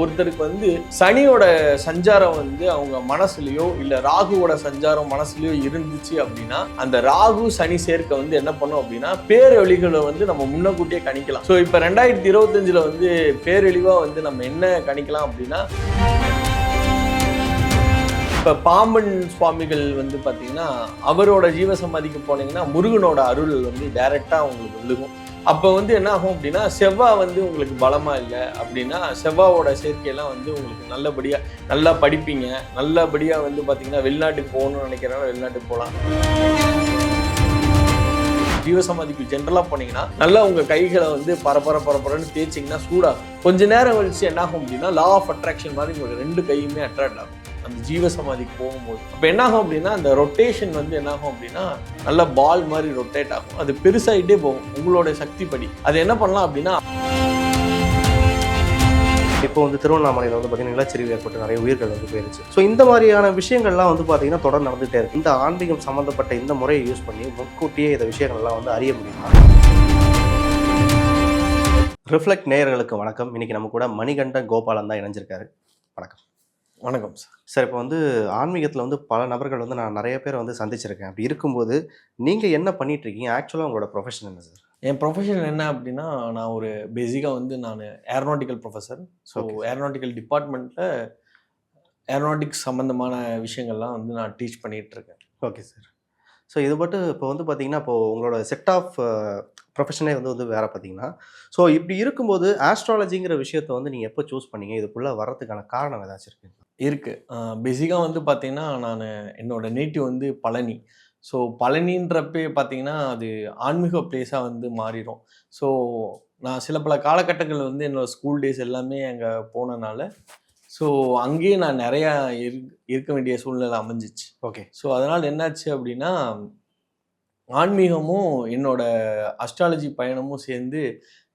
ஒருத்தருக்கு வந்து சனியோட சஞ்சாரம் வந்து அவங்க மனசுலயோ இல்ல ராகுவோட சஞ்சாரம் மனசுலயோ இருந்துச்சு அப்படின்னா அந்த ராகு சனி சேர்க்கை வந்து என்ன பண்ணும் அப்படின்னா பேரொழிகளை வந்து நம்ம முன்னக்கூட்டியே கணிக்கலாம். ஸோ இப்போ ரெண்டாயிரத்தி இருபத்தஞ்சுல வந்து பேரழிவா வந்து நம்ம என்ன கணிக்கலாம் அப்படின்னா இப்போ பாம்பன் சுவாமிகள் வந்து பார்த்தீங்கன்னா அவரோட ஜீவசமாதிக்கு போனீங்கன்னா முருகனோட அருள் வந்து டைரெக்டாக உங்களுக்கு விழுகும். அப்போ வந்து என்ன ஆகும் அப்படின்னா செவ்வாய் வந்து உங்களுக்கு பலமாக இல்லை அப்படின்னா செவ்வாவோட சேர்க்கையெல்லாம் வந்து உங்களுக்கு நல்லபடியாக நல்லா படிப்பீங்க. நல்லபடியாக வந்து பார்த்தீங்கன்னா வெளிநாட்டுக்கு போகணும்னு நினைக்கிறனால வெளிநாட்டுக்கு போகலாம். ஜீவசமாதிக்கு ஜென்ரலாக போனீங்கன்னா நல்லா உங்கள் கைகளை வந்து பரபர பரபரன்னு தேய்ச்சிங்கன்னா சூடாகும். கொஞ்ச நேரம் கழிச்சு என்ன ஆகும் அப்படின்னா லா ஆஃப் அட்ராக்ஷன் மாதிரி உங்களுக்கு ரெண்டு கையுமே அட்ராக்ட் ஆகும். அந்த ஜீவசமாதிக்கு போகும்போது. அப்போ என்ன ஆகும் அப்படின்னா அந்த ரொட்டேஷன் வந்து என்னாகும் அப்படின்னா நல்ல பால் மாதிரி ரொட்டேட் ஆகும். அது பெருசாகிட்டே போகும். உங்களோட சக்தி படி அது என்ன பண்ணலாம் அப்படின்னா இப்போ வந்து திருவண்ணாமலையில் வந்து பார்த்தீங்கன்னா நிலச்சரிவு ஏற்பட்டு நிறைய உயிர்கள் வந்து போயிருச்சு. ஸோ இந்த மாதிரியான விஷயங்கள்லாம் வந்து பார்த்தீங்கன்னா தொடர் நடந்துகிட்டே இருக்கு. இந்த ஆன்மீகம் சம்மந்தப்பட்ட இந்த முறையை யூஸ் பண்ணி முன்கூட்டியே இந்த விஷயங்கள்லாம் வந்து அறிய முடியுமா. ரிஃப்ளெக்ட் நேயர்களுக்கு வணக்கம். இன்னைக்கு நம்ம கூட மணிகண்டன் கோபாலன் தான் இணைஞ்சிருக்காரு. வணக்கம். வணக்கம் சார். சார் இப்போ வந்து ஆன்மீகத்தில் வந்து பல நபர்கள் வந்து நான் நிறைய பேரை வந்து சந்திச்சிருக்கேன். அப்படி இருக்கும்போது நீங்கள் என்ன பண்ணிட்டு இருக்கீங்க ஆக்சுவலாக உங்களோட ப்ரொஃபஷன் என்ன சார்? என் ப்ரொஃபஷன் என்ன அப்படின்னா நான் ஒரு பேசிக்காக வந்து நான் aeronautical professor so Okay. Aeronautical டிபார்ட்மெண்ட்டில் ஏரோநாட்டிக்ஸ் சம்மந்தமான விஷயங்கள்லாம் வந்து நான் டீச் பண்ணிகிட்டு இருக்கேன் ஓகே சார் ஸோ இது மட்டும் இப்போ வந்து பார்த்தீங்கன்னா இப்போ உங்களோட செட் ஆஃப் ப்ரொஃபஷனே வந்து வந்து வேறு பார்த்தீங்கன்னா ஸோ இப்படி இருக்கும்போது ஆஸ்ட்ராலஜிங்கிற விஷயத்தை வந்து நீங்கள் எப்போ சூஸ் பண்ணீங்க? இதுக்குள்ளே வர்றதுக்கான காரணம் ஏதாச்சும் இருக்கு இருக்கு. பேசிக்காக வந்து பார்த்தீங்கன்னா நான் என்னோட நேட்டிவ் வந்து பழனி. ஸோ பழனின்றப்பே பார்த்தீங்கன்னா அது ஆன்மீக பிளேஸாக வந்து மாறிடும் ஸோ நான் சில பல காலகட்டங்கள் வந்து என்னோட ஸ்கூல் டேஸ் எல்லாமே அங்கே போனனால ஸோ அங்கேயே நான் நிறையா இரு இருக்க வேண்டிய சூழ்நிலை அமைஞ்சிச்சு. ஓகே ஸோ அதனால் என்னாச்சு அப்படின்னா ஆன்மீகமும் என்னோட அஸ்ட்ராலஜி பயணமும் சேர்ந்து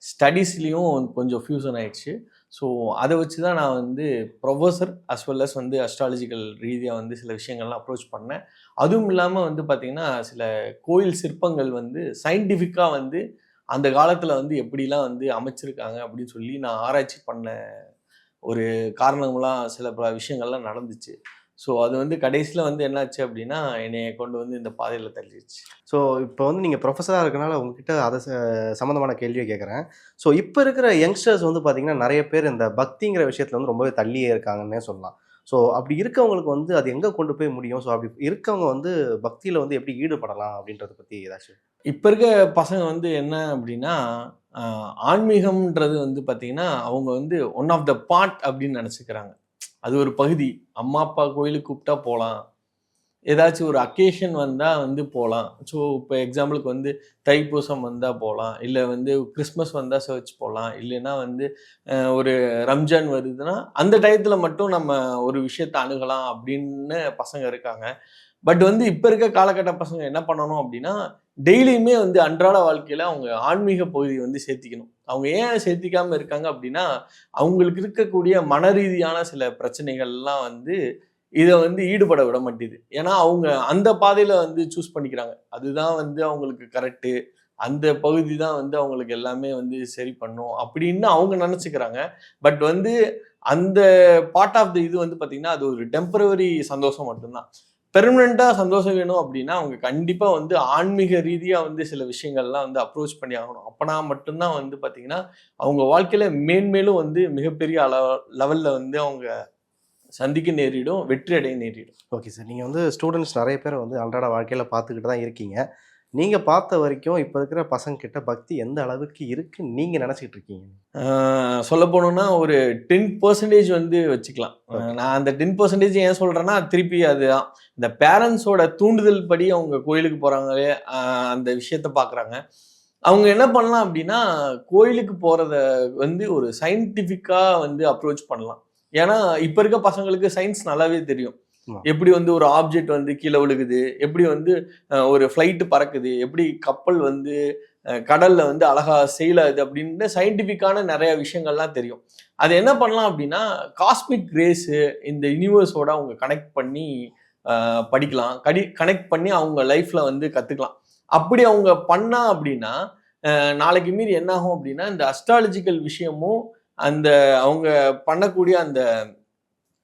ஸ்டடீஸ்லேயும் கொஞ்சம் ஃபியூசன் ஆயிடுச்சு. ஸோ அதை வச்சு தான் நான் வந்து ப்ரொஃபஸர் அஸ் வெல் அஸ் வந்து அஸ்ட்ராலஜிக்கல் ரீதியாக வந்து சில விஷயங்கள்லாம் அப்ரோச் பண்ணேன். அதுவும் இல்லாமல் வந்து பார்த்திங்கன்னா சில கோயில் சிற்பங்கள் வந்து சயின்டிஃபிக்காக வந்து அந்த காலத்தில் வந்து எப்படிலாம் வந்து அமைச்சிருக்காங்க அப்படின்னு சொல்லி நான் ஆராய்ச்சி பண்ண ஒரு காரணங்களாம் சில பல விஷயங்கள்லாம் நடந்துச்சு. ஸோ அது வந்து கடைசியில் வந்து என்னாச்சு அப்படின்னா என்னைய கொண்டு வந்து இந்த பாதையில் தள்ளிடுச்சு ஸோ இப்போ வந்து நீங்கள் ப்ரொஃபஸராக இருக்கனால உங்ககிட்ட அதை ச- சம்மந்தமான கேள்வியை கேட்குறேன் ஸோ இப்போ இருக்கிற யங்ஸ்டர்ஸ் வந்து பார்த்தீங்கன்னா நிறைய பேர் இந்த பக்திங்கிற விஷயத்தில் வந்து ரொம்பவே தள்ளியே இருக்காங்கன்னே சொல்லலாம். ஸோ அப்படி இருக்கவங்களுக்கு வந்து அது எங்கே கொண்டு போய் முடியும்? ஸோ அப்படி இருக்கவங்க வந்து பக்தியில் வந்து எப்படி ஈடுபடலாம் அப்படின்றத பற்றி ஏதாச்சும்? இப்போ இருக்க பசங்க வந்து என்ன அப்படின்னா ஆன்மீகம்ன்றது வந்து பார்த்தீங்கன்னா அவங்க வந்து ஒன் ஆஃப் த பார்ட் அப்படின்னு நினச்சிக்கிறாங்க. அது ஒரு பகுதி. அம்மா அப்பா கோயிலுக்கு கூப்பிட்டா போகலாம் ஏதாச்சும் ஒரு அக்கேஷன் வந்தால் வந்து போகலாம் ஸோ இப்போ எக்ஸாம்பிளுக்கு வந்து தைப்பூசம் வந்தால் போகலாம் இல்லை வந்து கிறிஸ்மஸ் வந்தால் சர்ச் போகலாம் இல்லைன்னா வந்து ஒரு ரம்ஜான் வருதுன்னா அந்த டயத்தில் மட்டும் நம்ம ஒரு விஷயத்தை அணுகலாம் அப்படின்னு பசங்க இருக்காங்க. பட் வந்து இப்போ இருக்க காலகட்ட பசங்க என்ன பண்ணணும் அப்படின்னா டெய்லியுமே வந்து அன்றாட வாழ்க்கையில் அவங்க ஆன்மீக பகுதி வந்து சேர்த்திக்கணும். அவங்க ஏன் சேர்த்திக்காமல் இருக்காங்க அப்படின்னா அவங்களுக்கு இருக்கக்கூடிய மன ரீதியான சில பிரச்சனைகள்லாம் வந்து இதை வந்து ஈடுபட விட மாட்டேது. ஏன்னா அவங்க அந்த பாதையில் வந்து சூஸ் பண்ணிக்கிறாங்க. அதுதான் வந்து அவங்களுக்கு கரெக்டு அந்த பகுதி தான் வந்து அவங்களுக்கு எல்லாமே வந்து சரி பண்ணும் அப்படின்னு அவங்க நினச்சிக்கிறாங்க. பட் வந்து அந்த பார்ட் ஆஃப் த இது வந்து பார்த்திங்கன்னா அது ஒரு டெம்பரவரி சந்தோஷம் மட்டும்தான். பெர்மனெண்ட்டாக சந்தோஷம் வேணும் அப்படின்னா அவங்க கண்டிப்பாக வந்து ஆன்மீக ரீதியாக வந்து சில விஷயங்கள்லாம் வந்து அப்ரோச் பண்ணி ஆகணும். அப்போனா மட்டும்தான் வந்து பார்த்திங்கன்னா அவங்க வாழ்க்கையில் மேன்மேலும் வந்து மிகப்பெரிய அளவ லெவலில் வந்து அவங்க சந்திக்க நேரிடும் வெற்றி அடைய நேரிடும். ஓகே சார் நீங்கள் வந்து ஸ்டூடெண்ட்ஸ் நிறைய பேர் வந்து அன்றாட வாழ்க்கையில் பார்த்துக்கிட்டு தான் இருக்கீங்க. நீங்கள் பார்த்த வரைக்கும் இப்போ இருக்கிற பசங்க கிட்ட பக்தி எந்த அளவுக்கு இருக்குன்னு நீங்கள் நினச்சிக்கிட்டு இருக்கீங்க? சொல்ல போனோம்னா ஒரு டென் பர்சன்டேஜ் வந்து வச்சுக்கலாம். நான் அந்த டென் பர்சன்டேஜ் ஏன் சொல்கிறேன்னா திருப்பி அதுதான். இந்த பேரண்ட்ஸோட தூண்டுதல் படி அவங்க கோயிலுக்கு போகிறாங்களே அந்த விஷயத்த பார்க்குறாங்க அவங்க என்ன பண்ணலாம் அப்படின்னா கோயிலுக்கு போகிறத வந்து ஒரு சயின்டிஃபிக்காக வந்து அப்ரோச் பண்ணலாம். ஏன்னா இப்போ இருக்க பசங்களுக்கு சயின்ஸ் நல்லாவே தெரியும். எப்படி வந்து ஒரு ஆப்ஜெக்ட் வந்து கீழே விழுகுது எப்படி வந்து ஒரு ஃப்ளைட்டு பறக்குது எப்படி கப்பல் வந்து கடல்ல வந்து அழகா செயல் ஆகுது அப்படின்னு சயின்டிஃபிக்கான நிறைய விஷயங்கள்லாம் தெரியும். அது என்ன பண்ணலாம் அப்படின்னா காஸ்மிக் கிரேஸு இந்த யூனிவர்ஸோட அவங்க கனெக்ட் பண்ணி படிக்கலாம். கடி கனெக்ட் பண்ணி அவங்க லைஃப்ல வந்து கத்துக்கலாம். அப்படி அவங்க பண்ணா அப்படின்னா நாளைக்கு மீறி என்ன ஆகும் அப்படின்னா இந்த அஸ்ட்ராலஜிக்கல் விஷயமும் அந்த அவங்க பண்ணக்கூடிய அந்த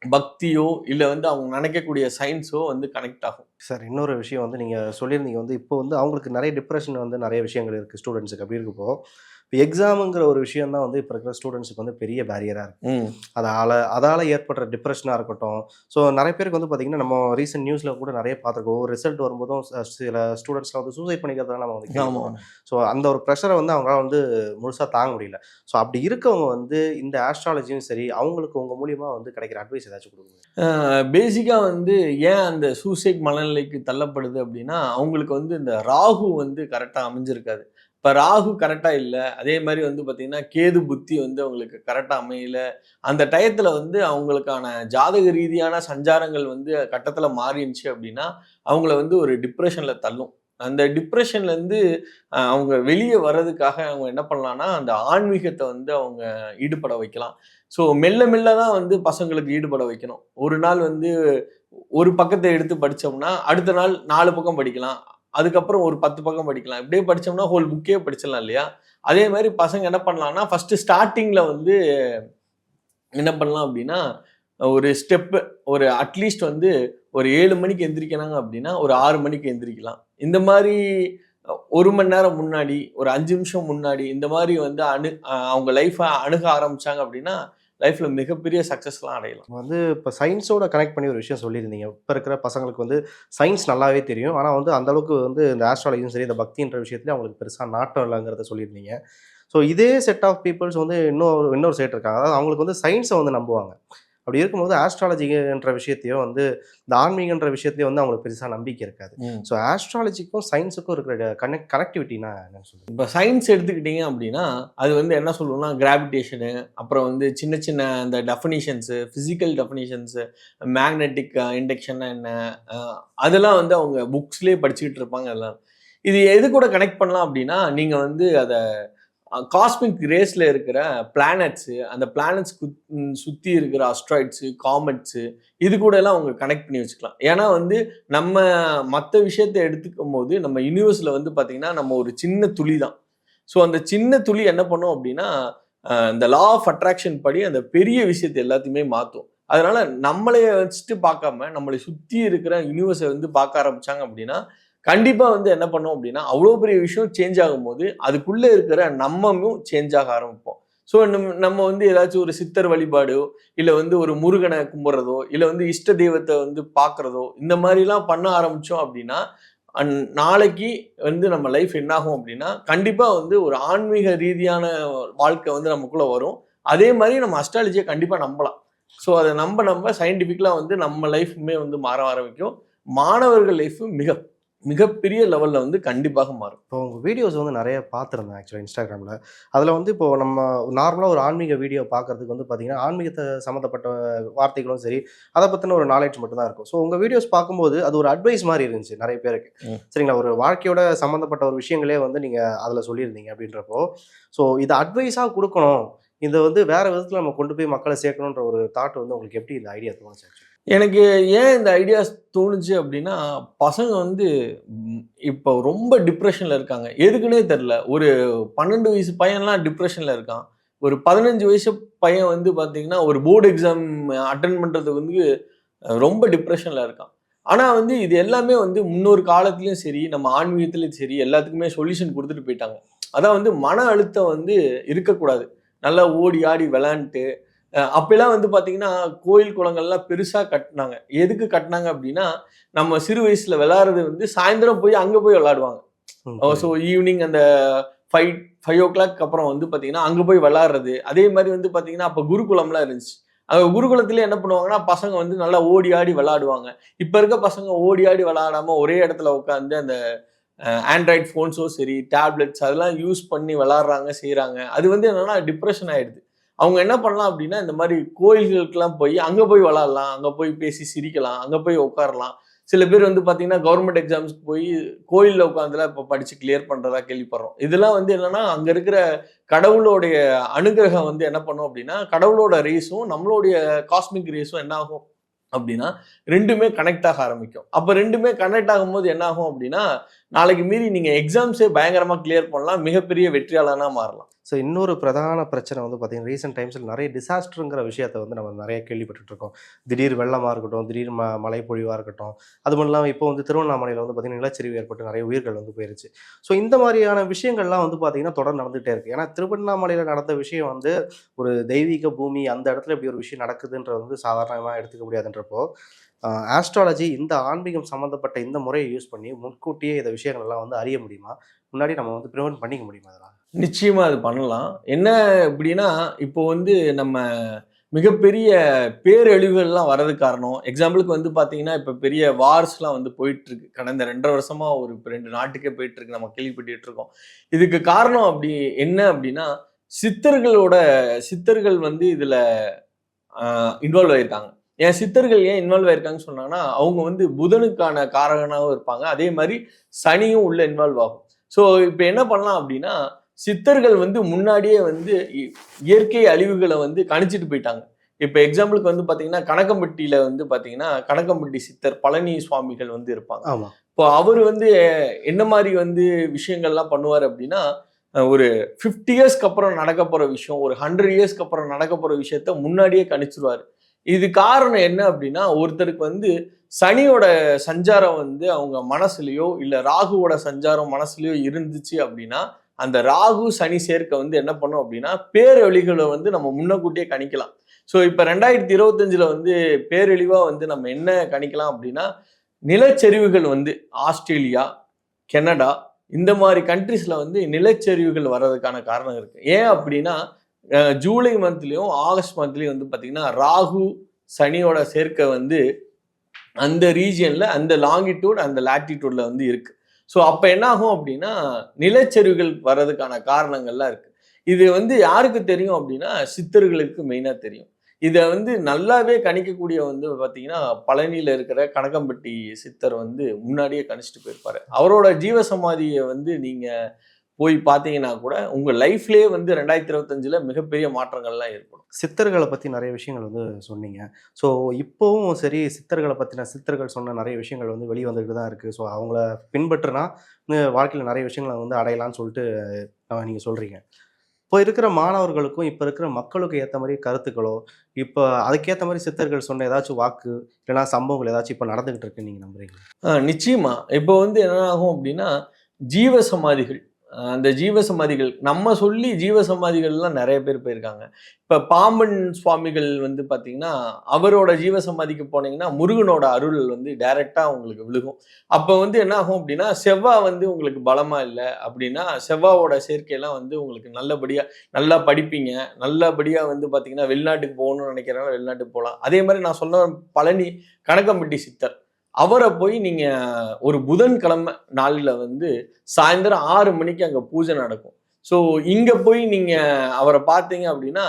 பக்தியோ இல்லை வந்து அவங்க நினைக்கக்கூடிய சயின்ஸோ வந்து கனெக்ட் ஆகும். சார் இன்னொரு விஷயம் வந்து நீங்கள் சொல்லியிருந்தீங்க வந்து இப்போ வந்து அவங்களுக்கு நிறைய டிப்ரெஷன் வந்து நிறைய விஷயங்கள் இருக்குது ஸ்டூடெண்ட்ஸுக்கு அப்படி இருக்கப்போ இப்போ எக்ஸாமுங்கிற ஒரு விஷயம் தான் வந்து இப்போ இருக்கிற ஸ்டூடெண்ட்ஸுக்கு வந்து பெரிய பேரியராக இருக்குது அதால் அதால் ஏற்படுற டிப்ரெஷனாக இருக்கட்டும். ஸோ நிறைய பேருக்கு வந்து பார்த்திங்கன்னா நம்ம ரீசெண்ட் நியூஸில் கூட நிறைய பார்த்துருக்கோம் ஒரு ரிசல்ட் வரும்போதும் சில ஸ்டூடெண்ட்ஸ்லாம் வந்து சூசைட் பண்ணிக்கிறதா நம்ம வந்து ஆமாம். ஸோ அந்த ஒரு ப்ரெஷரை வந்து அவங்களால வந்து முழுசாக தாங்க முடியல. ஸோ அப்படி இருக்கவங்க வந்து இந்த ஆஸ்ட்ராலஜியும் சரி அவங்களுக்கு உங்கள் மூலியமாக வந்து கிடைக்கிற அட்வைஸ் ஏதாச்சும் கொடுங்க. பேசிக்காக வந்து ஏன் அந்த சூசைட் மனநிலைக்கு தள்ளப்படுது அப்படின்னா அவங்களுக்கு வந்து இந்த ராகு வந்து கரெக்டாக அமைஞ்சிருக்காது. இப்போ ராகு கரெக்டாக இல்லை. அதே மாதிரி வந்து பார்த்திங்கன்னா கேது புத்தி வந்து அவங்களுக்கு கரெக்டாக அமையல. அந்த டயத்தில் வந்து அவங்களுக்கான ஜாதக ரீதியான சஞ்சாரங்கள் வந்து கட்டத்தில் மாறிடுச்சு அப்படின்னா அவங்கள வந்து ஒரு டிப்ரெஷனில் தள்ளும். அந்த டிப்ரெஷன்லேருந்து அவங்க வெளியே வர்றதுக்காக அவங்க என்ன பண்ணலாம்னா அந்த ஆன்மீகத்தை வந்து அவங்க ஈடுபட வைக்கலாம். ஸோ மெல்ல மெல்ல தான் வந்து பசங்களுக்கு ஈடுபட வைக்கணும். ஒரு நாள் வந்து ஒரு பக்கத்தை எடுத்து படித்தோம்னா அடுத்த நாள் நாலு பக்கம் படிக்கலாம். அதுக்கப்புறம் ஒரு பத்து பக்கம் படிக்கலாம். இப்படியே படித்தோம்னா ஹோல் புக்கே படிச்சிடலாம் இல்லையா? அதே மாதிரி பசங்க என்ன பண்ணலாம்னா ஃபஸ்ட்டு ஸ்டார்டிங்கில் வந்து என்ன பண்ணலாம் அப்படின்னா ஒரு ஸ்டெப்பு ஒரு அட்லீஸ்ட் வந்து ஒரு ஏழு மணிக்கு எந்திரிக்கிறாங்க அப்படின்னா ஒரு ஆறு மணிக்கு எந்திரிக்கலாம். இந்த மாதிரி ஒரு மணி நேரம் முன்னாடி ஒரு அஞ்சு நிமிஷம் முன்னாடி இந்த மாதிரி வந்து அணு அவங்க லைஃப்பை அணுக ஆரம்பிச்சாங்க அப்படின்னா லைஃப்பில் மிகப்பெரிய சக்ஸஸ்லாம் அடையலாம். வந்து இப்போ சயின்ஸோட கனெக்ட் பண்ணி ஒரு விஷயம் சொல்லியிருந்தீங்க. இப்போ இருக்கிற பசங்களுக்கு வந்து சயின்ஸ் நல்லாவே தெரியும். ஆனால் வந்து அந்த அளவுக்கு வந்து இந்த ஆஸ்ட்ராலஜியும் சரி இந்த பக்தின்ற விஷயத்துல அவங்களுக்கு பெருசாக நாட்டம் இல்லைங்கிறத சொல்லியிருந்தீங்க. ஸோ இதே செட் ஆஃப் பீப்புள்ஸ் வந்து இன்னொரு இன்னொரு செட் இருக்காங்க. அதாவது அவங்களுக்கு வந்து சயின்ஸை வந்து நம்புவாங்க. அப்படி இருக்கும்போது ஆஸ்ட்ராலஜின்ற விஷயத்தையும் வந்து இந்த ஆன்மீகன்ற விஷயத்தையும் வந்து அவங்களுக்கு பெருசாக நம்பிக்கை இருக்காது. ஸோ ஆஸ்ட்ராலஜிக்கும் சயின்ஸுக்கும் இருக்கிற கனெக்ட் கனெக்டிவிட்டினா என்னன்னு சொல்லுங்க. இப்போ சயின்ஸ் எடுத்துக்கிட்டீங்க அப்படின்னா அது வந்து என்ன சொல்லுவோம்னா கிராவிடேஷனு அப்புறம் வந்து சின்ன சின்ன அந்த டெஃபினிஷன்ஸு ஃபிசிக்கல் டெஃபினிஷன்ஸு மேக்னெட்டிக் இண்டக்ஷன்னா என்ன அதெல்லாம் வந்து அவங்க புக்ஸ்லேயே படிச்சுக்கிட்டு இருப்பாங்க எல்லாம் இது எது கூட கனெக்ட் பண்ணலாம் அப்படின்னா நீங்கள் வந்து அதை காஸ்மிக் ரேஸில் இருக்கிற பிளானட்ஸு அந்த பிளானட்ஸ் சுற்றி இருக்கிற அஸ்ட்ராய்ட்ஸு காமெட்ஸு இது கூட எல்லாம் அவங்க கனெக்ட் பண்ணி வச்சுக்கலாம். ஏன்னா வந்து நம்ம மற்ற விஷயத்தை எடுத்துக்கும் போது நம்ம யூனிவர்ஸில் வந்து பார்த்திங்கன்னா நம்ம ஒரு சின்ன துளி தான். ஸோ அந்த சின்ன துளி என்ன பண்ணும் அப்படின்னா இந்த லா ஆஃப் அட்ராக்ஷன் படி அந்த பெரிய விஷயத்தை எல்லாத்தையுமே மாற்றும் அதனால நம்மளைய வச்சுட்டு பார்க்காம நம்மளை சுற்றி இருக்கிற யூனிவர்ஸை வந்து பார்க்க ஆரம்பித்தாங்க அப்படின்னா கண்டிப்பாக வந்து என்ன பண்ணோம் அப்படின்னா அவ்வளோ பெரிய விஷயம் சேஞ்ச் ஆகும்போது அதுக்குள்ளே இருக்கிற நம்மமும் சேஞ்ச் ஆக ஆரம்பிப்போம். ஸோ நம்ம நம்ம வந்து ஏதாச்சும் ஒரு சித்தர் வழிபாடோ இல்லை வந்து ஒரு முருகனை கும்பிட்றதோ இல்லை வந்து இஷ்ட தெய்வத்தை வந்து பார்க்குறதோ இந்த மாதிரிலாம் பண்ண ஆரம்பித்தோம் அப்படின்னா அந் நாளைக்கு வந்து நம்ம லைஃப் என்னாகும் அப்படின்னா கண்டிப்பாக வந்து ஒரு ஆன்மீக ரீதியான வாழ்க்கை வந்து நமக்குள்ளே வரும். அதே மாதிரி நம்ம அஸ்ட்ராலஜியை கண்டிப்பாக நம்பலாம். ஸோ அதை நம்ப நம்ம சயின்டிஃபிக்கலாக வந்து நம்ம லைஃப்புமே வந்து மாற ஆரம்பிக்கும். மாணவர்கள் லைஃப் மிக மிகப்பெரிய லெவலில் வந்து கண்டிப்பாக மாறும். இப்போ உங்கள் வீடியோஸ் வந்து நிறைய பார்த்துருந்தேன் ஆக்சுவலாக இன்ஸ்டாகிராமில் அதில் வந்து இப்போ நம்ம நார்மலாக ஒரு ஆன்மீக வீடியோ பார்க்கறதுக்கு வந்து பார்த்தீங்கன்னா ஆன்மீகத்தை சம்மந்தப்பட்ட வார்த்தைகளும் சரி அதை பற்றின ஒரு நாலேஜ் மட்டும் தான் இருக்கும். ஸோ உங்கள் வீடியோஸ் பார்க்கும்போது அது ஒரு அட்வைஸ் மாதிரி இருந்துச்சு நிறைய பேருக்கு. சரிங்களா? ஒரு வாழ்க்கையோட சம்மந்தப்பட்ட ஒரு விஷயங்களே வந்து நீங்கள் அதில் சொல்லியிருந்தீங்க அப்படின்றப்போ. ஸோ இதை அட்வைஸாக கொடுக்கணும். இதை வந்து வேற விதத்தில் நம்ம கொண்டு போய் மக்களை சேர்க்கணுன்ற ஒரு தாட் வந்து உங்களுக்கு எப்படி இந்த ஐடியா தோணுச்சு? எனக்கு ஏன் இந்த ஐடியாஸ் தோணுச்சு அப்படின்னா பசங்க வந்து இப்போ ரொம்ப டிப்ரெஷனில் இருக்காங்க. எதுக்குன்னே தெரில ஒரு பன்னெண்டு வயசு பையன்லாம் டிப்ரெஷனில் இருக்கான். ஒரு பதினஞ்சு வயசு பையன் வந்து பார்த்தீங்கன்னா ஒரு போர்டு எக்ஸாம் அட்டன் பண்ணுறதுக்கு வந்து ரொம்ப டிப்ரெஷனில் இருக்கான். ஆனால் வந்து இது எல்லாமே வந்து முன்னொரு காலத்துலேயும் சரி நம்ம ஆன்மீகத்துலேயும் சரி எல்லாத்துக்குமே சொல்யூஷன் கொடுத்துட்டு போயிட்டாங்க. அதான் வந்து மன அழுத்தம் வந்து இருக்கக்கூடாது. நல்லா ஓடி ஆடி விளாண்டுட்டு அப்பெல்லாம் வந்து பார்த்தீங்கன்னா கோயில் குளங்கள்லாம் பெருசாக கட்டினாங்க. எதுக்கு கட்டினாங்க அப்படின்னா நம்ம சிறு வயசில் விளையாடுறது வந்து சாயந்தரம் போய் அங்கே போய் விளையாடுவாங்க ம், ஸோ ஈவினிங் அந்த ஃபைவ் ஃபைவ் ஓ கிளாக் அப்புறம் வந்து பார்த்தீங்கன்னா அங்கே போய் விளாட்றது. அதே மாதிரி வந்து பார்த்தீங்கன்னா அப்போ குருகுலம்லாம் இருந்துச்சு. அங்கே குருகுலத்துல என்ன பண்ணுவாங்கன்னா பசங்க வந்து நல்லா ஓடி ஆடி விளாடுவாங்க. இப்போ இருக்க பசங்க ஓடி ஆடி விளாடாம ஒரே இடத்துல உட்காந்து அந்த ஆண்ட்ராய்ட் ஃபோன்ஸோ சரி டேப்லெட்ஸ் அதெல்லாம் யூஸ் பண்ணி விளாட்றாங்க செய்கிறாங்க அது வந்து என்னன்னா டிப்ரெஷன் ஆயிடுது. அவங்க என்ன பண்ணலாம் அப்படின்னா இந்த மாதிரி கோயில்களுக்கெல்லாம் போய் அங்கே போய் விளாட்லாம் அங்கே போய் பேசி சிரிக்கலாம் அங்கே போய் உட்காரலாம். சில பேர் வந்து பார்த்தீங்கன்னா கவர்மெண்ட் எக்ஸாம்ஸ்க்கு போய் கோயிலில் உட்காந்துலாம் இப்போ படித்து கிளியர் பண்ணுறதா கேள்விப்படுறோம். இதெல்லாம் வந்து என்னன்னா அங்கே இருக்கிற கடவுளோடைய அனுகிரகம் வந்து என்ன பண்ணும் அப்படின்னா கடவுளோட ரேஸும் நம்மளுடைய காஸ்மிக் ரேஸும் என்ன ஆகும் அப்படின்னா ரெண்டுமே கனெக்ட் ஆக ஆரம்பிக்கும். அப்போ ரெண்டுமே கனெக்ட் ஆகும்போது என்ன ஆகும் அப்படின்னா நாளைக்கு மீறி நீங்கள் எக்ஸாம்ஸே பயங்கரமாக கிளியர் பண்ணலாம் மிகப்பெரிய வெற்றியாளனாக மாறலாம். ஸோ இன்னொரு பிரதான பிரச்சனை வந்து பார்த்தீங்கன்னா ரீசெண்ட் டைம்ஸில் நிறைய டிசாஸ்டருங்கிற விஷயத்தை வந்து நம்ம நிறைய கேள்விப்பட்டுருக்கோம். திடீர் வெள்ளமாக இருக்கட்டும் திடீர் ம மழை பொழிவாக இருக்கட்டும். அது மட்டும் இல்லாமல் இப்போ வந்து திருவண்ணாமலையில் வந்து பார்த்திங்கன்னா நிலச்சரிவு ஏற்பட்டு நிறைய உயிர்கள் வந்து போயிருச்சு. ஸோ இந்த மாதிரியான விஷயங்கள்லாம் வந்து பார்த்திங்கன்னா தொடர்ந்து நடந்துகிட்டே இருக்குது ஏன்னா திருவண்ணாமலையில் நடந்த விஷயம் வந்து ஒரு தெய்வீக பூமி அந்த இடத்துல இப்படி ஒரு விஷயம் நடக்குதுன்றது வந்து சாதாரணமாக எடுத்துக்க முடியாதுன்றப்போ ஆஸ்ட்ராலஜி இந்த ஆன்மீகம் சம்மந்தப்பட்ட இந்த முறையை யூஸ் பண்ணி முன்கூட்டியே இந்த விஷயங்கள் எல்லாம் வந்து அறிய முடியுமா? முன்னாடி நம்ம வந்து ப்ரிவென்ட் பண்ணிக்க முடியுமா அதெல்லாம் நிச்சயமாக அது பண்ணலாம். என்ன அப்படின்னா இப்போ வந்து நம்ம மிகப்பெரிய பேரழிவுகள்லாம் வர்றதுக்கு காரணம் எக்ஸாம்பிளுக்கு வந்து பார்த்தீங்கன்னா இப்போ பெரிய வார்ஸ்லாம் வந்து போயிட்டுருக்கு. கடந்த ரெண்டரை வருஷமாக ஒரு இப்போ ரெண்டு நாட்டுக்கே போயிட்டுருக்கு நம்ம கேள்விப்பட்டு இருக்கோம். இதுக்கு காரணம் அப்படி என்ன அப்படின்னா சித்தர்களோட சித்தர்கள் வந்து இதில் இன்வால்வ் ஆயிருக்காங்க. ஏன் சித்தர்கள் ஏன் இன்வால்வ் ஆயிருக்காங்கன்னு சொன்னாங்கன்னா அவங்க வந்து புதனுக்கான காரகனாகவும் இருப்பாங்க. அதே மாதிரி சனியும் உள்ள இன்வால்வ் ஆகும். ஸோ இப்போ என்ன பண்ணலாம் அப்படின்னா சித்தர்கள் வந்து முன்னாடியே வந்து இயற்கை அழிவுகளை வந்து கணிச்சிட்டு போயிட்டாங்க. இப்போ எக்ஸாம்பிளுக்கு வந்து பார்த்தீங்கன்னா கணக்கம்பட்டியில வந்து பார்த்தீங்கன்னா கணக்கம்பட்டி சித்தர் பழனி சுவாமிகள் வந்து இருப்பாங்க. ஆமாம் இப்போ அவர் வந்து என்ன மாதிரி வந்து விஷயங்கள்லாம் பண்ணுவார் அப்படின்னா ஒரு ஃபிஃப்டி இயர்ஸ்க்கு அப்புறம் நடக்க போற விஷயம் ஒரு ஹண்ட்ரட் இயர்ஸ்க்கு அப்புறம் நடக்க போற விஷயத்த முன்னாடியே கணிச்சிருவாரு. இது காரணம் என்ன அப்படின்னா ஒருத்தருக்கு வந்து சனியோட சஞ்சாரம் வந்து அவங்க மனசுலயோ இல்ல ராகுவோட சஞ்சாரம் மனசுலயோ இருந்துச்சு அப்படின்னா அந்த ராகு சனி சேர்க்கை வந்து என்ன பண்ணும் அப்படின்னா பேரழிகளை வந்து நம்ம முன்னக்கூட்டியே கணிக்கலாம். ஸோ இப்போ ரெண்டாயிரத்தி இருபத்தஞ்சுல வந்து பேரழிவா வந்து நம்ம என்ன கணிக்கலாம் அப்படின்னா நிலச்சரிவுகள் வந்து ஆஸ்திரேலியா கெனடா இந்த மாதிரி கண்ட்ரீஸ்ல வந்து நிலச்சரிவுகள் வர்றதுக்கான காரணம் இருக்கு. ஏன் அப்படின்னா ஜூலை மந்த்லேயும் ஆகஸ்ட் மந்த்லேயும் வந்து பார்த்தீங்கன்னா ராகு சனியோட சேர்க்கை வந்து அந்த ரீஜியனில் அந்த லாங்கிடியூட் அந்த லாட்டிடியூடில் வந்து இருக்குது ஸோ அப்போ என்ன ஆகும் அப்படின்னா நிலச்சரிவுகள் வர்றதுக்கான காரணங்கள்லாம் இருக்குது இது வந்து யாருக்கு தெரியும் அப்படின்னா சித்தர்களுக்கு மெயினாக தெரியும். இதை வந்து நல்லாவே கணிக்கக்கூடிய வந்து பார்த்தீங்கன்னா பழனியில் இருக்கிற கனகம்பட்டி சித்தர் வந்து முன்னாடியே கணிச்சிட்டு போயிருப்பாரு. அவரோட ஜீவசமாதியை வந்து நீங்கள் போய் பார்த்தீங்கன்னா கூட உங்கள் லைஃப்லேயே வந்து ரெண்டாயிரத்தி இருபத்தஞ்சில் மிகப்பெரிய மாற்றங்கள்லாம் ஏற்படும். சித்தர்களை பற்றி நிறைய விஷயங்கள் வந்து சொன்னீங்க. ஸோ இப்போவும் சரி சித்தர்களை பற்றின சித்தர்கள் சொன்ன நிறைய விஷயங்கள் வந்து வெளியே வந்துட்டு தான் இருக்குது ஸோ அவங்கள பின்பற்றுனா வாழ்க்கையில் நிறைய விஷயங்களை வந்து அடையலாம்னு சொல்லிட்டு நீங்கள் சொல்கிறீங்க இப்போ இருக்கிற மாணவர்களுக்கும் இப்போ இருக்கிற மக்களுக்கும் ஏற்ற மாதிரி கருத்துக்களோ இப்போ அதுக்கேற்ற மாதிரி சித்தர்கள் சொன்ன ஏதாச்சும் வாக்கு இல்லைன்னா சம்பவங்கள் ஏதாச்சும் இப்போ நடந்துகிட்டு இருக்குன்னு நீங்கள் நம்புறீங்க ஆ, நிச்சயமா. இப்போ வந்து என்ன ஆகும் அப்படின்னா ஜீவ சமாதிகள் அந்த ஜீவ சமாதிகள் நம்ம சொல்லி ஜீவ சமாதிகள்லாம் நிறைய பேர் போயிருக்காங்க. இப்போ பாம்பன் சுவாமிகள் வந்து பார்த்தீங்கன்னா அவரோட ஜீவ சமாதிக்கு போனீங்கன்னா முருகனோட அருள் வந்து டைரெக்டாக உங்களுக்கு விழுகும். அப்போ வந்து என்ன ஆகும் அப்படின்னா செவ்வாய் வந்து உங்களுக்கு பலமாக இல்லை அப்படின்னா செவ்வாவோட சேர்க்கையெல்லாம் வந்து உங்களுக்கு நல்லபடியாக நல்லா படிப்பீங்க. நல்லபடியாக வந்து பார்த்தீங்கன்னா வெளிநாட்டுக்கு போகணும்னு நினைக்கிறனால வெளிநாட்டுக்கு போகலாம். அதே மாதிரி நான் சொன்ன பழனி கனகம்பட்டி சித்தர். அவரை போய் நீங்க ஒரு புதன்கிழமை நாளில் வந்து சாயந்தரம் ஆறு மணிக்கு அங்க பூஜை நடக்கும். ஸோ இங்க போய் நீங்க அவரை பார்த்தீங்க அப்படின்னா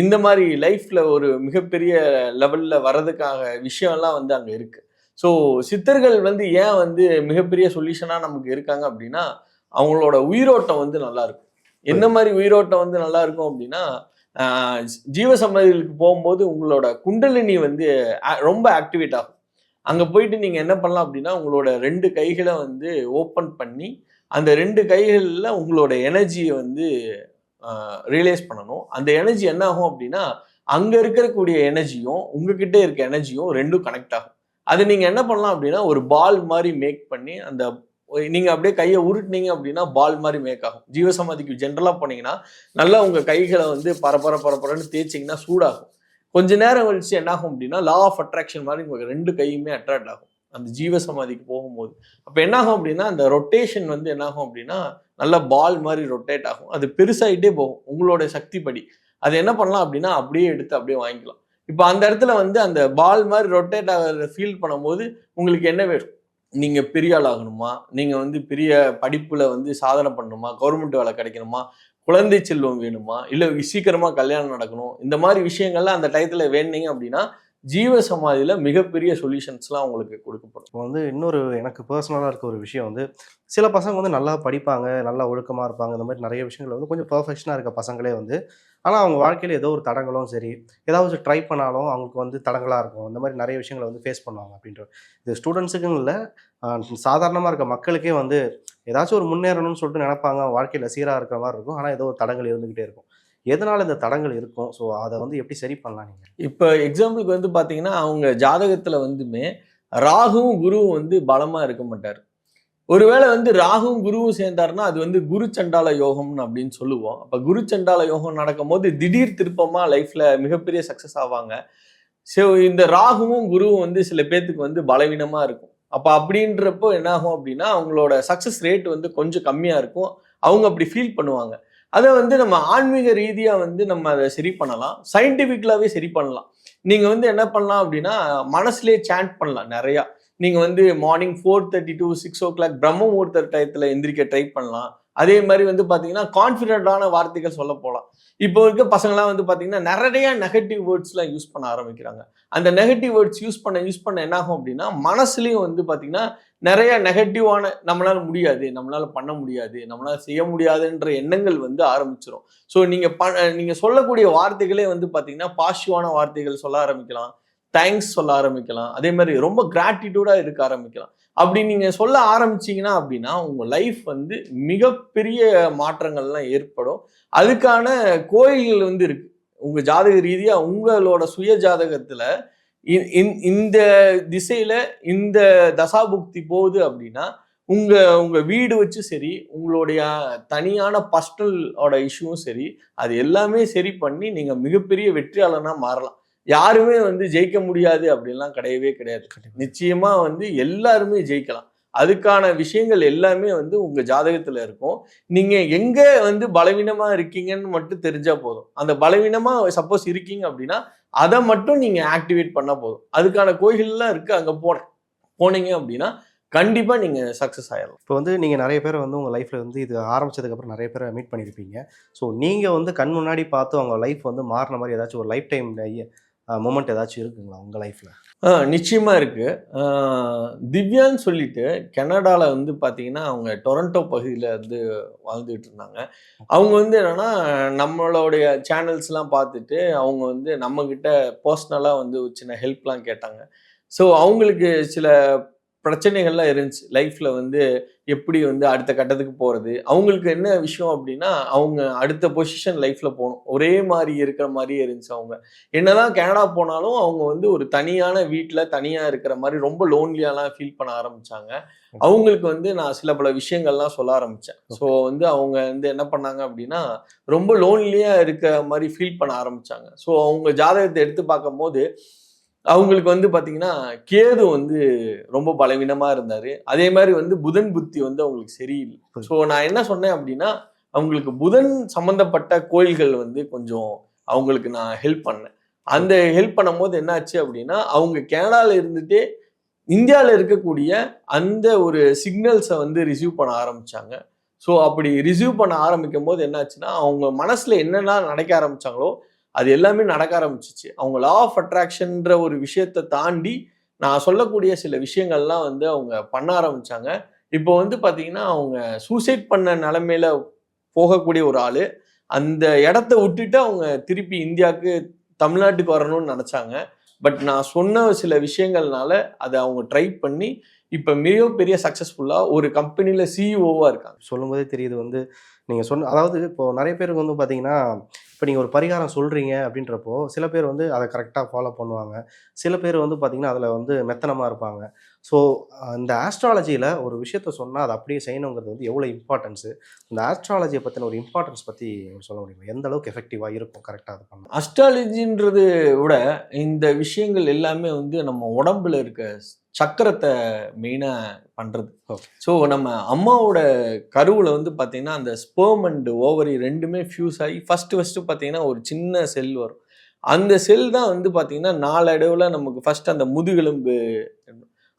இந்த மாதிரி லைஃப்ல ஒரு மிகப்பெரிய லெவல்ல வர்றதுக்காக விஷயம்லாம் வந்து அங்க இருக்கு. ஸோ சித்தர்கள் வந்து ஏன் வந்து மிகப்பெரிய சொல்யூஷனா நமக்கு இருக்காங்க அப்படின்னா அவங்களோட உயிரோட்டம் வந்து நல்லா இருக்கும். என்ன மாதிரி உயிரோட்டம் வந்து நல்லா இருக்கும் அப்படின்னா ஆஹ், ஜீவசமாதிகளுக்கு போகும்போது உங்களோட குண்டலினி வந்து ரொம்ப ஆக்டிவேட் ஆகும். அங்கே போயிட்டு நீங்கள் என்ன பண்ணலாம் அப்படின்னா உங்களோட ரெண்டு கைகளை வந்து ஓப்பன் பண்ணி அந்த ரெண்டு கைகளில் உங்களோட எனர்ஜியை வந்து ரியலைஸ் பண்ணணும். அந்த எனர்ஜி என்ன ஆகும் அப்படின்னா அங்கே இருக்கக்கூடிய எனர்ஜியும் உங்ககிட்ட இருக்க எனர்ஜியும் ரெண்டும் கனெக்ட் ஆகும். அது நீங்கள் என்ன பண்ணலாம் அப்படின்னா ஒரு பால் மாதிரி மேக் பண்ணி அந்த நீங்கள் அப்படியே கையை உருட்டுனீங்க அப்படின்னா பால் மாதிரி மேக் ஆகும். ஜீவசமாதிக்கு ஜென்ரலாக போனீங்கன்னா நல்லா உங்கள் கைகளை வந்து பரபர பரபரன்னு தேய்ச்சிங்கன்னா சூடாகும். கொஞ்ச நேரம் கழிச்சு என்ன ஆகும் அப்படின்னா லா ஆஃப் அட்ராக்ஷன் மாதிரி உங்களுக்கு ரெண்டு கையுமே அட்ராக்ட் ஆகும். அந்த ஜீவ சமாதிக்கு போகும்போது. அப்போ என்ன ஆகும் அப்படின்னா அந்த ரொட்டேஷன் வந்து என்ன ஆகும் அப்படின்னா நல்ல பால் மாதிரி ரொட்டேட் ஆகும். அது பெருசாகிட்டே போகும். உங்களோட சக்தி படி அது என்ன பண்ணலாம் அப்படின்னா அப்படியே எடுத்து அப்படியே வாங்கிக்கலாம். இப்போ அந்த இடத்துல வந்து அந்த பால் மாதிரி ரொட்டேட் ஆகிறத ஃபீல் பண்ணும்போது உங்களுக்கு என்ன வேணும்? நீங்கள் பெரிய ஆள் ஆகணுமா வந்து பெரிய படிப்பில் வந்து சாதனை பண்ணணுமா? கவர்மெண்ட் வேலை கிடைக்கணுமா? குழந்தை செல்வம் வேணுமா? இல்லை சீக்கிரமாக கல்யாணம் நடக்கணும்? இந்த மாதிரி விஷயங்கள்லாம் அந்த டயத்தில் வேணுனீங்க அப்படின்னா ஜீவ சமாதியில் மிகப்பெரிய சொல்யூஷன்ஸ்லாம் அவங்களுக்கு கொடுக்கப்படும். இப்போ வந்து இன்னொரு எனக்கு பர்சனலாக இருக்க ஒரு விஷயம் வந்து சில பசங்க வந்து நல்லா படிப்பாங்க நல்லா ஒழுக்கமாக இருப்பாங்க இந்த மாதிரி நிறைய விஷயங்கள் வந்து கொஞ்சம் பர்ஃபெக்ஷனாக இருக்க பசங்களே வந்து ஆனால் அவங்க வாழ்க்கையில் ஏதோ ஒரு தடங்களும் சரி ஏதாவது ட்ரை பண்ணாலும் அவங்களுக்கு வந்து தடங்களாக இருக்கும். இந்த மாதிரி நிறைய விஷயங்களை வந்து ஃபேஸ் பண்ணுவாங்க அப்படின்ற இது ஸ்டூடெண்ட்ஸுக்குன்னு இல்லை. சாதாரணமாக இருக்க மக்களுக்கே வந்து ஏதாச்சும் ஒரு முன்னேறணும்னு சொல்லிட்டு நினைப்பாங்க. வாழ்க்கையில் சீராக இருக்கிற மாதிரி இருக்கும். ஆனால் ஏதோ ஒரு தடங்கள் இருந்துக்கிட்டே இருக்கும். எதனால் இந்த தடங்கள் இருக்கும்? ஸோ அதை வந்து எப்படி சரி பண்ணலாம் நீங்கள் இப்போ எக்ஸாம்பிளுக்கு வந்து பார்த்தீங்கன்னா அவங்க ஜாதகத்தில் வந்துமே ராகுவும் குருவும் வந்து பலமாக இருக்க மாட்டார். ஒருவேளை வந்து ராகுவும் குருவும் சேர்ந்தாருன்னா அது வந்து குரு சண்டால யோகம்னு அப்படின்னு சொல்லுவோம். அப்போ குரு சண்டால யோகம் நடக்கும் போது திடீர் திருப்பமாக லைஃப்பில் மிகப்பெரிய சக்ஸஸ் ஆவாங்க. ஸோ இந்த ராகுவும் குருவும் வந்து சில பேர்த்துக்கு வந்து பலவீனமாக இருக்கும். அப்போ அப்படின்றப்போ என்னாகும் அப்படின்னா அவங்களோட சக்ஸஸ் ரேட் வந்து கொஞ்சம் கம்மியாக இருக்கும். அவங்க அப்படி ஃபீல் பண்ணுவாங்க. அதை வந்து நம்ம ஆன்மீக ரீதியாக வந்து நம்ம அதை சரி பண்ணலாம். சயின்டிஃபிக்கலாகவே சரி பண்ணலாம். நீங்கள் வந்து என்ன பண்ணலாம் அப்படின்னா மனசுலேயே சேண்ட் பண்ணலாம் நிறையா. நீங்கள் வந்து morning four thirty to six o'clock பிரம்ம முகூர்த்த டயத்தில் எந்திரிக்க ட்ரை பண்ணலாம். அதே மாதிரி வந்து பார்த்தீங்கன்னா கான்ஃபிடென்ட்டான வார்த்தைகள் சொல்ல போகலாம் இப்போ இருக்க பசங்களாம் வந்து பார்த்தீங்கன்னா நிறைய நெகட்டிவ் வேர்ட்ஸ்லாம் யூஸ் பண்ண ஆரம்பிக்கிறாங்க. அந்த நெகட்டிவ் வேர்ட்ஸ் யூஸ் பண்ண யூஸ் பண்ண என்ன ஆகும் அப்படின்னா மனசுலையும் வந்து பார்த்தீங்கன்னா நிறைய நெகட்டிவான நம்மளால் முடியாது நம்மளால பண்ண முடியாது நம்மளால் செய்ய முடியாதுன்ற எண்ணங்கள் வந்து ஆரம்பிச்சிடும் ஸோ நீங்கள் ப நீங்கள் சொல்லக்கூடிய வார்த்தைகளே வந்து பார்த்தீங்கன்னா பாசிட்டிவான வார்த்தைகள் சொல்ல ஆரம்பிக்கலாம். தேங்க்ஸ் சொல்ல ஆரம்பிக்கலாம். அதே மாதிரி ரொம்ப கிராட்டிடியூடாக இருக்க ஆரம்பிக்கலாம். அப்படி நீங்கள் சொல்ல ஆரம்பிச்சிங்கன்னா அப்படின்னா உங்கள் லைஃப் வந்து மிகப்பெரிய மாற்றங்கள்லாம் ஏற்படும். அதுக்கான கோயில்கள் வந்து இருக்கு. உங்கள் ஜாதக ரீதியாக உங்களோட சுய ஜாதகத்தில் இந்த திசையில இந்த தசாபுக்தி போகுது அப்படின்னா உங்க உங்க வீடு வச்சு சரி உங்களுடைய தனியான பர்சனலோட இஷ்யூவும் சரி அது எல்லாமே சரி பண்ணி நீங்க மிகப்பெரிய வெற்றியாளனா மாறலாம். யாருமே வந்து ஜெயிக்க முடியாது அப்படின்லாம் கிடையவே கிடையாது. நிச்சயமா வந்து எல்லாருமே ஜெயிக்கலாம். அதுக்கான விஷயங்கள் எல்லாமே வந்து உங்க ஜாதகத்துல இருக்கும். நீங்க எங்க வந்து பலவீனமா இருக்கீங்கன்னு மட்டும் தெரிஞ்சா போதும். அந்த பலவீனமா சப்போஸ் இருக்கீங்க அப்படின்னா அதை மட்டும் நீங்க ஆக்டிவேட் பண்ணா போதும். அதுக்கான கோயில்கள்லாம் இருக்கு அங்க போன போனீங்க அப்படின்னா கண்டிப்பா நீங்க சக்சஸ் ஆயிடலாம் இப்போ வந்து நீங்கள் நிறைய பேர் வந்து உங்கள் லைஃப்பில் வந்து இது ஆரம்பிச்சதுக்கப்புறம் நிறைய பேரை மீட் பண்ணியிருப்பீங்க ஸோ நீங்கள் வந்து கண் முன்னாடி பார்த்து அவங்க லைஃப் வந்து மாறின மாதிரி ஏதாச்சும் ஒரு லைஃப் டைம் மூமெண்ட் ஏதாச்சும் இருக்குங்களா உங்கள் லைஃப்பில் ஆ இருக்குது திவ்யான்னு சொல்லிட்டு கனடாவில் வந்து பார்த்தீங்கன்னா அவங்க டொரண்டோ பகுதியில் வந்து வாழ்ந்துட்டு இருந்தாங்க. அவங்க வந்து என்னன்னா நம்மளுடைய சேனல்ஸ்லாம் பார்த்துட்டு அவங்க வந்து நம்மக்கிட்ட பர்சனலாக வந்து ஒரு சின்ன ஹெல்ப்லாம் கேட்டாங்க. ஸோ அவங்களுக்கு சில பிரச்சனைகள்லாம் இருந்துச்சு. லைஃப்ல வந்து எப்படி வந்து அடுத்த கட்டத்துக்கு போறது? அவங்களுக்கு என்ன விஷயம் அப்படின்னா அவங்க அடுத்த பொசிஷன் லைஃப்ல போகணும். ஒரே மாதிரி இருக்கிற மாதிரியே இருந்துச்சு அவங்க. என்னதான் கனடா போனாலும் அவங்க வந்து ஒரு தனியான வீட்டில் தனியா இருக்கிற மாதிரி ரொம்ப லோன்லியாலாம் ஃபீல் பண்ண ஆரம்பிச்சாங்க. அவங்களுக்கு வந்து நான் சில பல விஷயங்கள்லாம் சொல்ல ஆரம்பிச்சேன். ஸோ வந்து அவங்க வந்து என்ன பண்ணாங்க அப்படின்னா ரொம்ப லோன்லியா இருக்க மாதிரி ஃபீல் பண்ண ஆரம்பிச்சாங்க. ஸோ அவங்க ஜாதகத்தை எடுத்து பார்க்கும்போது அவங்களுக்கு வந்து பாத்தீங்கன்னா கேது வந்து ரொம்ப பலவீனமா இருந்தாரு. அதே மாதிரி வந்து புதன் புத்தி வந்து அவங்களுக்கு சரியில்லை. ஸோ நான் என்ன சொன்னேன் அப்படின்னா அவங்களுக்கு புதன் சம்பந்தப்பட்ட கோயில்கள் வந்து கொஞ்சம் அவங்களுக்கு நான் ஹெல்ப் பண்ணேன். அந்த ஹெல்ப் பண்ணும்போது என்னாச்சு அப்படின்னா அவங்க கனடால இருந்துட்டே இந்தியாவில் இருக்கக்கூடிய அந்த ஒரு சிக்னல்ஸை வந்து ரிசீவ் பண்ண ஆரம்பிச்சாங்க. ஸோ அப்படி ரிசீவ் பண்ண ஆரம்பிக்கும் போது என்னாச்சுன்னா அவங்க மனசுல என்னென்ன நடக்க ஆரம்பிச்சாங்களோ அது எல்லாமே நடக்க ஆரம்பிச்சிச்சு. அவங்க லா ஆஃப் அட்ராக்ஷன்ற ஒரு விஷயத்தை தாண்டி நான் சொல்லக்கூடிய சில விஷயங்கள்லாம் வந்து அவங்க பண்ண ஆரம்பிச்சாங்க. இப்போ வந்து பார்த்தீங்கன்னா அவங்க சூசைட் பண்ண நிலைமையில போகக்கூடிய ஒரு ஆள். அந்த இடத்த விட்டுட்டு அவங்க திருப்பி இந்தியாவுக்கு தமிழ்நாட்டுக்கு வரணும்னு நினச்சாங்க. பட் நான் சொன்ன சில விஷயங்கள்னால அதை அவங்க ட்ரை பண்ணி இப்போ மிகப்பெரிய சக்ஸஸ்ஃபுல்லாக ஒரு கம்பெனியில் சிஇஓவாக இருக்காங்க. சொல்லும்போதே தெரியுது வந்து நீங்கள் சொன்ன அதாவது இப்போ நிறைய பேருக்கு வந்து பார்த்தீங்கன்னா இப்போ நீங்கள் ஒரு பரிகாரம் சொல்கிறீங்க அப்படின்றப்போ சில பேர் வந்து அதை கரெக்டாக ஃபாலோ பண்ணுவாங்க. சில பேர் வந்து பார்த்தீங்கன்னா அதில் வந்து மெத்தனமாக இருப்பாங்க. ஸோ இந்த ஆஸ்ட்ராலஜியில் ஒரு விஷயத்த சொன்னால் அதை அப்படியே செய்யணுங்கிறது வந்து எவ்வளோ இம்பார்ட்டன்ஸு இந்த ஆஸ்ட்ராலஜியை பற்றின ஒரு இம்பார்ட்டன்ஸ் பற்றி சொல்ல முடியுமா? எந்த அளவுக்கு எஃபெக்டிவாக இருக்கும் கரெக்டாக அது பண்ண? அஸ்ட்ராலஜின்றது விட இந்த விஷயங்கள் எல்லாமே வந்து நம்ம உடம்புல இருக்க சக்கரத்தை மெயினாக பண்ணுறது. ஸோ நம்ம அம்மாவோட கருவில் வந்து பார்த்தீங்கன்னா அந்த ஸ்பெர்ம் அண்ட் ஓவரி ரெண்டுமே ஃபியூஸ் ஆகி ஃபஸ்ட்டு ஃபஸ்ட்டு பார்த்தீங்கன்னா ஒரு சின்ன செல் வரும். அந்த செல் தான் வந்து பார்த்தீங்கன்னா நாளடைவில் நமக்கு ஃபஸ்ட் அந்த முதுகெலும்பு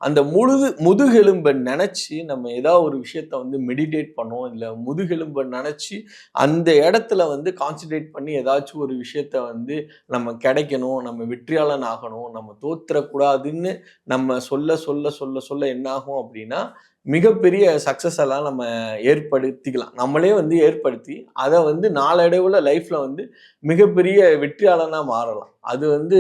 அந்த முழுது முதுகெலும்பை நினச்சி நம்ம ஏதாவது ஒரு விஷயத்த வந்து மெடிடேட் பண்ணோம் இல்லை முதுகெலும்பை நினச்சி அந்த இடத்துல வந்து கான்சென்ட்ரேட் பண்ணி ஏதாச்சும் ஒரு விஷயத்த வந்து நம்ம கிடைக்கணும் நம்ம வெற்றியாளன் ஆகணும் நம்ம தோத்துறக்கூடாதுன்னு நம்ம சொல்ல சொல்ல சொல்ல சொல்ல என்னாகும் அப்படின்னா மிகப்பெரிய சக்ஸஸ் எல்லாம் நம்ம ஏற்படுத்திக்கலாம். நம்மளே வந்து ஏற்படுத்தி அதை வந்து நாளடைவுல லைஃப்ல வந்து மிகப்பெரிய வெற்றியாளனா மாறலாம். அது வந்து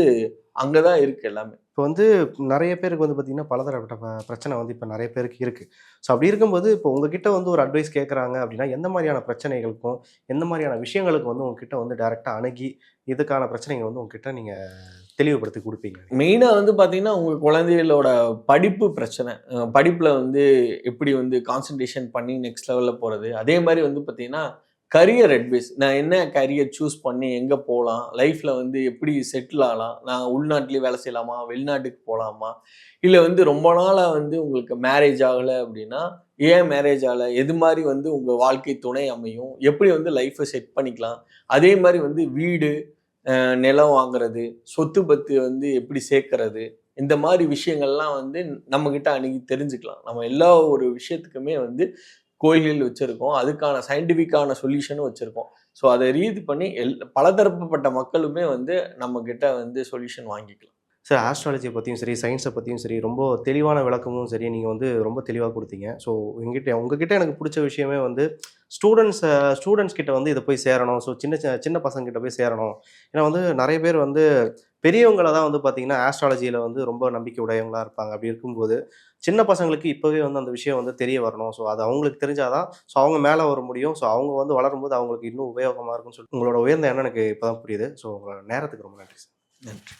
அங்கதான் இருக்கு எல்லாமே. இப்போ வந்து நிறைய பேருக்கு வந்து பார்த்திங்கன்னா பலதரப்பட்ட பிரச்சனை வந்து இப்போ நிறைய பேருக்கு இருக்குது ஸோ அப்படி இருக்கும்போது இப்போ உங்ககிட்ட வந்து ஒரு அட்வைஸ் கேட்குறாங்க அப்படின்னா எந்த மாதிரியான பிரச்சனைகளுக்கும் எந்த மாதிரியான விஷயங்களுக்கு வந்து உங்ககிட்ட வந்து டேரெக்டாக அணுகி இதுக்கான பிரச்சனைகள் வந்து உங்ககிட்ட நீங்கள் தெளிவுபடுத்தி கொடுப்பீங்க? மெயினாக வந்து பார்த்தீங்கன்னா உங்கள் குழந்தைகளோட படிப்பு பிரச்சனை. படிப்பில் வந்து எப்படி வந்து கான்சன்ட்ரேஷன் பண்ணி நெக்ஸ்ட் லெவலில் போகிறது அதே மாதிரி வந்து பார்த்தீங்கன்னா கரியர் அட்வைஸ் நான் என்ன கரியர் சூஸ் பண்ணி எங்கே போகலாம் லைஃப்பில் வந்து எப்படி செட்டில் ஆகலாம்? நான் உள்நாட்டிலேயே வேலை செய்யலாமா? வெளிநாட்டுக்கு போகலாமா இல்லை வந்து ரொம்ப நாளாக வந்து உங்களுக்கு மேரேஜ் ஆகலை அப்படின்னா ஏன் மேரேஜ் ஆகலை? எது மாதிரி வந்து உங்கள் வாழ்க்கை துணை அமையும்? எப்படி வந்து லைஃப்பை செட் பண்ணிக்கலாம்? அதே மாதிரி வந்து வீடு நிலம் வாங்குறது சொத்து பத்து வந்து எப்படி சேர்க்கறது? இந்த மாதிரி விஷயங்கள்லாம் வந்து நம்மக்கிட்ட அன்றைக்கி தெரிஞ்சுக்கலாம். நம்ம எல்லா ஒரு விஷயத்துக்குமே வந்து கோயில்கள் வச்சுருக்கோம். அதுக்கான சயின்டிஃபிக்கான சொல்யூஷனும் வச்சுருக்கோம். ஸோ அதை ரீது பண்ணி எல் பலதரப்பட்ட மக்களுமே வந்து நம்ம வந்து சொல்யூஷன் வாங்கிக்கலாம். சார் ஆஸ்ட்ராலஜியை பற்றியும் சரி சயின்ஸை பற்றியும் சரி ரொம்ப தெளிவான விளக்கமும் சரி நீங்கள் வந்து ரொம்ப தெளிவாக கொடுத்தீங்க. ஸோ எங்கிட்ட உங்ககிட்ட எனக்கு பிடிச்ச விஷயமே வந்து ஸ்டூடெண்ட்ஸ் ஸ்டூடெண்ட்ஸ் கிட்ட வந்து இதை போய் சேரணும். ஸோ சின்ன சின்ன- சின்ன போய் சேரணும். ஏன்னா வந்து நிறைய பேர் வந்து பெரியவங்களை தான் வந்து பார்த்தீங்கன்னா ஆஸ்ட்ராலஜியில் வந்து ரொம்ப நம்பிக்கை உடையவங்களா இருப்பாங்க. அப்படி இருக்கும்போது சின்ன பசங்களுக்கு இப்போவே வந்து அந்த விஷயம் வந்து தெரிய வரணும். ஸோ அது அவங்களுக்கு தெரிஞ்சாதான் ஸோ அவங்க மேலே வர முடியும். ஸோ அவங்க வந்து வளரும்போது அவங்களுக்கு இன்னும் உபயோகமாக இருக்கும்னு சொல்லி உங்களோட உயர்ந்த எண்ணம் எனக்கு இப்போ தான் புரியுது. ஸோ உங்களோட நேரத்துக்கு ரொம்ப நன்றி சார் நன்றி.